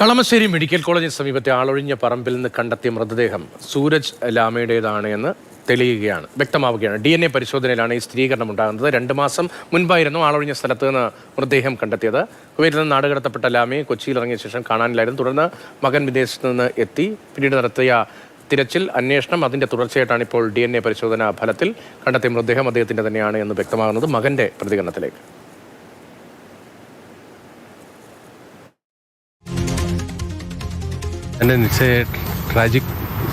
Kalamassery medical കോളേജിന് സമീപത്തെ ആളൊഴിഞ്ഞ പറമ്പിൽ നിന്ന് കണ്ടെത്തിയ മൃതദേഹം സൂരജ് ലാമയുടേതാണ് എന്ന് തെളിയുകയാണ് വ്യക്തമാവുകയാണ്. ഡി എൻ എ പരിശോധനയിലാണ് ഈ സ്ഥിരീകരണം ഉണ്ടാകുന്നത് രണ്ട് മാസം മുൻപായിരുന്നു ആളൊഴിഞ്ഞ സ്ഥലത്ത് നിന്ന് മൃതദേഹം കണ്ടെത്തിയത്. കുവൈറ്റിൽ നിന്ന് നാടുകടത്തപ്പെട്ട ലാമയെ കൊച്ചിയിൽ ഇറങ്ങിയ ശേഷം കാണാനില്ലായിരുന്നു. തുടർന്ന് മകൻ വിദേശത്ത് നിന്ന് എത്തി. പിന്നീട് നടത്തിയ തിരച്ചിൽ അന്വേഷണം അതിന്റെ തുടർച്ചയായിട്ടാണ് ഇപ്പോൾ ഡി എൻ എ പരിശോധനാ ഫലത്തിൽ കണ്ടെത്തിയ മൃതദേഹം അദ്ദേഹത്തിന്റെ തന്നെയാണ് എന്ന് വ്യക്തമാകുന്നത് മകന്റെ പ്രതികരണത്തിലേക്ക്. And then it's a tragic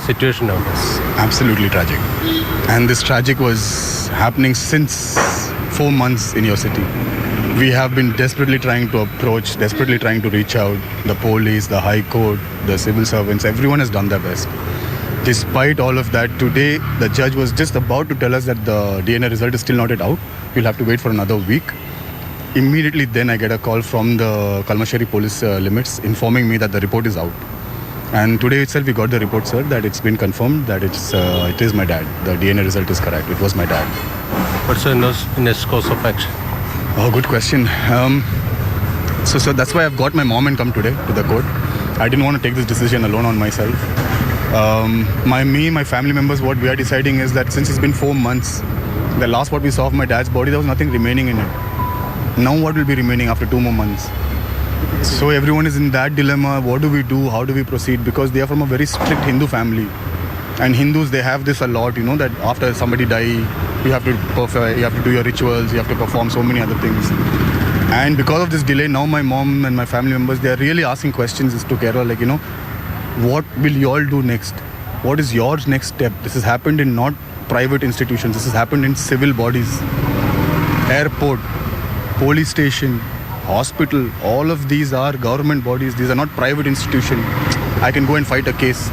situation nowadays. absolutely tragic. And this tragic was happening since four months in your city. We have been desperately trying to approach, desperately trying to reach out. The police, the High Court, the civil servants, everyone has done their best. Despite all of that, today the judge was just about to tell us that the DNA result is still not yet out. We'll have to wait for another week. Immediately then, I get a call from the Kalmasheri police uh, limits informing me that the report is out. And today itself, we got the report, sir, that it's been confirmed that it's uh, it is my dad. The DNA result is correct. It was my dad. What's the next course of action? Oh, good question. Um, so, so that's why I've got my mom and come today to the court. I didn't want to take this decision alone on myself. Um, my me, my family members, what we are deciding is that since it's been four months, the last what we saw of my dad's body, there was nothing remaining in it. Now, what will be remaining after two more months? So everyone is in that dilemma. What do we do? How do we proceed? Because they are from a very strict Hindu family, and Hindus they have this a lot. You know that after somebody die, you have to perform, you have to do your rituals. You have to perform so many other things. And because of this delay, now my mom and my family members they are really asking questions as to Kerala, like you know, what will you all do next? What is your next step? This has happened in not private institutions. This has happened in civil bodies, airport, police station, hospital. All of these are government bodies. These are not private institution. I can go and fight a case.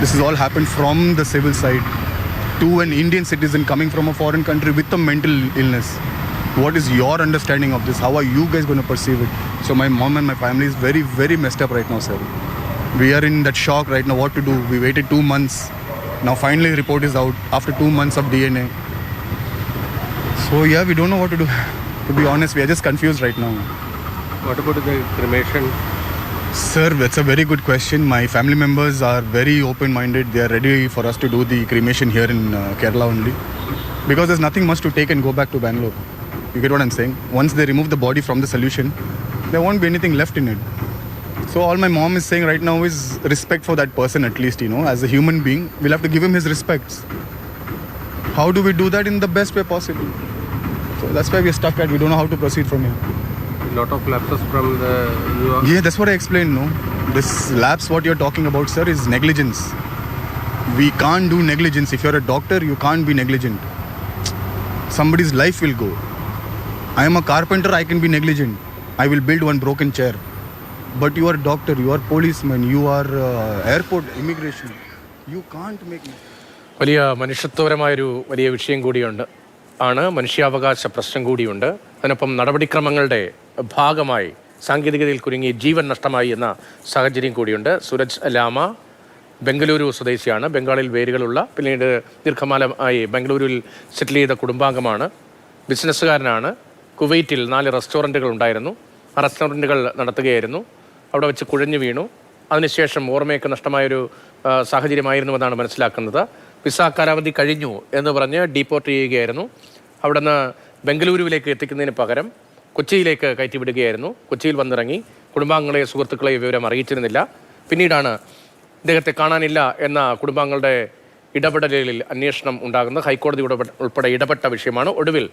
This has all happened from the civil side to an Indian citizen coming from a foreign country with a mental illness. What is your understanding of this? How are you guys going to perceive it? So my mom and my family is very, very messed up right now, sir. We are in that shock right now. What to do? We waited two months. Now finally, report is out after two months of DNA. So yeah, we don't know what to do. To be honest, we are just confused right now. What about the cremation? Sir, that's a very good question. My family members are very open minded. They are ready for us to do the cremation here in uh, Kerala only. Because there's nothing much to take and go back to Bangalore. You get what I'm saying? Once they remove the body from the solution, there won't be anything left in it. So, all my mom is saying right now is respect for that person, at least, you know, as a human being. We'll have to give him his respects. How do we do that in the best way possible? So, that's why we're stuck at. We don't know how to proceed from here. lot of lapses from the you are Yeah, that's what I explained, no? This lapse, what you're talking about, sir, is negligence. We can't do negligence. If you're a doctor, you can't be negligent. Somebody's life will go. I am a carpenter, I can be negligent. I will build one broken chair. But you are a doctor, you are policeman, you are uh, airport immigration. You can't make വലിയ മനുഷ്യത്വപരമായൊരു വലിയ വിഷയം കൂടിയുണ്ട് ആണ്. മനുഷ്യാവകാശ പ്രശ്നം കൂടിയുണ്ട്. അതിനൊപ്പം നടപടിക്രമങ്ങളുടെ ഭാഗമായി സാങ്കേതികതയിൽ കുരുങ്ങി ജീവൻ നഷ്ടമായി എന്ന സാഹചര്യം കൂടിയുണ്ട്. സുരജ് ലാമ ബംഗളൂരു സ്വദേശിയാണ്. ബംഗാളിൽ വേരുകളുള്ള പിന്നീട് ദീർഘമാലമായി ബംഗളൂരുവിൽ സെറ്റിൽ ചെയ്ത കുടുംബാംഗമാണ്. ബിസിനസ്സുകാരനാണ്. കുവൈറ്റിൽ നാല് റെസ്റ്റോറന്റുകൾ ഉണ്ടായിരുന്നു. ആ റെസ്റ്റോറന്റുകൾ നടത്തുകയായിരുന്നു. അവിടെ വെച്ച് കുഴഞ്ഞു വീണു. അതിനുശേഷം ഓർമ്മയൊക്കെ നഷ്ടമായൊരു സാഹചര്യമായിരുന്നുവെന്നാണ് മനസ്സിലാക്കുന്നത്. വിസ കാലാവധി കഴിഞ്ഞു എന്ന് പറഞ്ഞ് ഡീപ്പോർട്ട് ചെയ്യുകയായിരുന്നു. അവിടെ നിന്ന് ബംഗളൂരുവിലേക്ക് എത്തിക്കുന്നതിന് പകരം കൊച്ചിയിലേക്ക് കയറ്റിവിടുകയായിരുന്നു. കൊച്ചിയിൽ വന്നിറങ്ങി. കുടുംബാംഗങ്ങളെ സുഹൃത്തുക്കളെ വിവരം അറിയിച്ചിരുന്നില്ല. പിന്നീടാണ് ഇദ്ദേഹത്തെ കാണാനില്ല എന്ന കുടുംബാംഗങ്ങളുടെ ഇടപെടലിൽ അന്വേഷണം ഉണ്ടാകുന്ന ഹൈക്കോടതി ഉൾപ്പെടെ ഇടപെട്ട വിഷയമാണ്. ഒടുവിൽ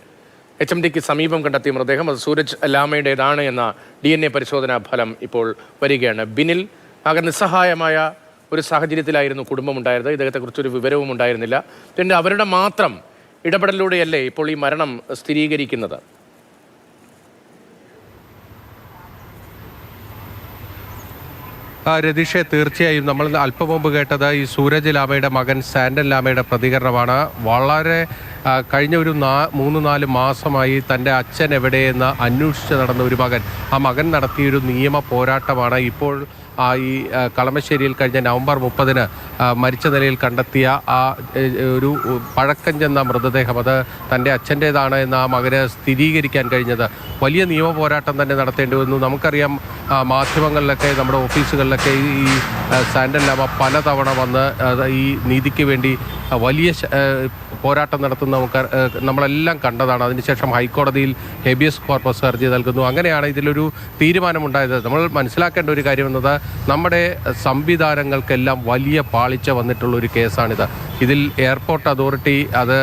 എച്ച് എം ഡിക്ക് സമീപം കണ്ടെത്തിയ മൃതദേഹം അത് സൂരജ് ലാമയുടേതാണ് എന്ന ഡി എൻ എ പരിശോധനാ ഫലം ഇപ്പോൾ വരികയാണ്. ബിനിൽ ആകെ നിസ്സഹായമായ ഒരു സാഹചര്യത്തിലായിരുന്നു കുടുംബം ഉണ്ടായത് ഇദ്ദേഹത്തെക്കുറിച്ചൊരു വിവരവും ഉണ്ടായിരുന്നില്ല. പിന്നെ അവരുടെ മാത്രം ഇടപെടലിലൂടെയല്ലേ ഇപ്പോൾ ഈ മരണം സ്ഥിരീകരിക്കുന്നത്? രതീഷെ തീർച്ചയായും നമ്മൾ അല്പം മുമ്പ് കേട്ടത് ഈ സൂരജ് ലാമയുടെ മകൻ സാൻഡൻ ലാമയുടെ പ്രതികരണമാണ്. വളരെ കഴിഞ്ഞ ഒരു നാ മൂന്ന് നാല് മാസമായി തന്റെ അച്ഛൻ എവിടെയെന്ന് അന്വേഷിച്ച് നടന്ന ഒരു മകൻ. ആ മകൻ നടത്തിയൊരു നിയമ പോരാട്ടമാണ്. ഇപ്പോൾ ആ ഈ കളമശ്ശേരിയിൽ കഴിഞ്ഞ നവംബർ മുപ്പതിന് മരിച്ച നിലയിൽ കണ്ടെത്തിയ ആ ഒരു പഴക്കം ചെന്ന മൃതദേഹം. അത് തന്റെ അച്ഛന്റേതാണ് എന്ന് ആ മകന് സ്ഥിരീകരിക്കാൻ കഴിഞ്ഞത്. വലിയ നിയമ പോരാട്ടം തന്നെ നടത്തേണ്ടി വന്നു. നമുക്കറിയാം മാധ്യമങ്ങളിലൊക്കെ നമ്മുടെ ഓഫീസുകളിലൊക്കെ ഈ സാൻഡൽ ലാമ പലതവണ വന്ന് ഈ നീതിക്ക് വേണ്ടി വലിയ പോരാട്ടം നടത്തുന്ന നമുക്ക് നമ്മളെല്ലാം കണ്ടതാണ്. അതിനുശേഷം ഹൈക്കോടതിയിൽ ഹെബിയസ് കോർപ്പസ് ഹർജി നൽകുന്നു. അങ്ങനെയാണ് ഇതിലൊരു തീരുമാനമുണ്ടായത്. നമ്മൾ മനസ്സിലാക്കേണ്ട ഒരു കാര്യം എന്നത് നമ്മുടെ സംവിധാനങ്ങൾക്കെല്ലാം വലിയ പാളിച്ച വന്നിട്ടുള്ള ഒരു കേസാണിത്. ഇതിൽ എയർപോർട്ട് അതോറിറ്റി അത്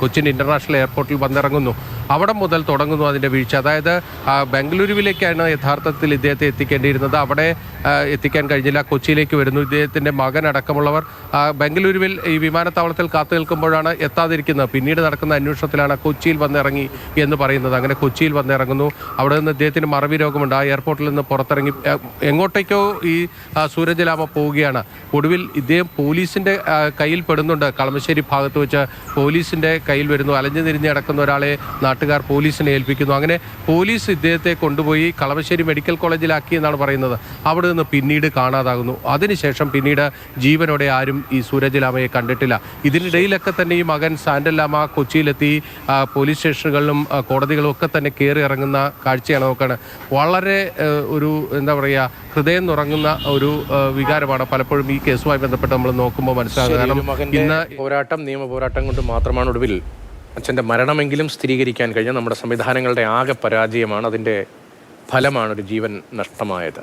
കൊച്ചിൻ ഇന്റർനാഷണൽ എയർപോർട്ടിൽ വന്നിറങ്ങുന്നു. അവിടെ മുതൽ തുടങ്ങുന്നു അതിന്റെ വീഴ്ച. അതായത് ബംഗളൂരുവിലേക്കാണ് യഥാർത്ഥത്തിൽ ഇദ്ദേഹത്തെ എത്തിക്കേണ്ടിയിരുന്നത്. അവിടെ എത്തിക്കാൻ കഴിഞ്ഞില്ല. കൊച്ചിയിലേക്ക് വരുന്നു. ഇദ്ദേഹത്തിന്റെ മകൻ അടക്കമുള്ളവർ ബംഗളൂരുവിൽ ഈ വിമാനത്താവളത്തിൽ കാത്തു നിൽക്കുമ്പോഴാണ് എത്താതിരിക്കുന്നത്. പിന്നീട് നടക്കുന്ന അന്വേഷണത്തിലാണ് കൊച്ചിയിൽ വന്നിറങ്ങി എന്ന് പറയുന്നത്. അങ്ങനെ കൊച്ചിയിൽ വന്നിറങ്ങുന്നു. അവിടെ നിന്ന് ഇദ്ദേഹത്തിന് മറവി രോഗമുണ്ട്. ആ എയർപോർട്ടിൽ നിന്ന് പുറത്തിറങ്ങി എങ്ങോട്ടേക്കോ ഈ ആ, സൂരജ് ലാമ പോവുകയാണ്. ഒടുവിൽ ഇദ്ദേഹം പോലീസിന്റെ കയ്യിൽ പെടുന്നുണ്ട്. കളമശ്ശേരി ഭാഗത്ത് വെച്ച് പോലീസിന്റെ കയ്യിൽ വരുന്നു. അലഞ്ഞു തിരിഞ്ഞ് കിടക്കുന്ന ഒരാളെ നാട്ടുകാർ പോലീസിനെ ഏൽപ്പിക്കുന്നു. അങ്ങനെ പോലീസ് ഇദ്ദേഹത്തെ കൊണ്ടുപോയി കളമശ്ശേരി മെഡിക്കൽ കോളേജിലാക്കി എന്നാണ് പറയുന്നത്. അവിടെ നിന്ന് പിന്നീട് കാണാതാകുന്നു. അതിനുശേഷം പിന്നീട് ജീവനോടെ ആരും ഈ സൂരജ് ലാമയെ കണ്ടിട്ടില്ല. ഇതിനിടയിലൊക്കെ തന്നെ ഈ മകൻ സാൻഡൽ ലാമ കൊച്ചിയിലെത്തി പോലീസ് സ്റ്റേഷനുകളിലും കോടതികളും ഒക്കെ തന്നെ കയറി ഇറങ്ങുന്ന കാഴ്ചയാണ് നോക്കുകയാണ് വളരെ ഒരു എന്താ പറയുക ഹൃദയം നുറങ്ങുന്ന ഒരു വികാരമാണ് പലപ്പോഴും ഈ കേസുമായി ബന്ധപ്പെട്ട് നമ്മൾ നോക്കുമ്പോൾ മനസ്സിലാകുന്നത്. കാരണം ഇന്ന് പോരാട്ടം നിയമ പോരാട്ടം കൊണ്ട് മാത്രമാണ് ഒടുവിൽ അച്ഛന്റെ മരണമെങ്കിലും സ്ഥിരീകരിക്കാൻ കഴിഞ്ഞ നമ്മുടെ സംവിധാനങ്ങളുടെ ആകെ പരാജയമാണ് അതിന്റെ ഫലമാണ് ഒരു ജീവൻ നഷ്ടമായത്.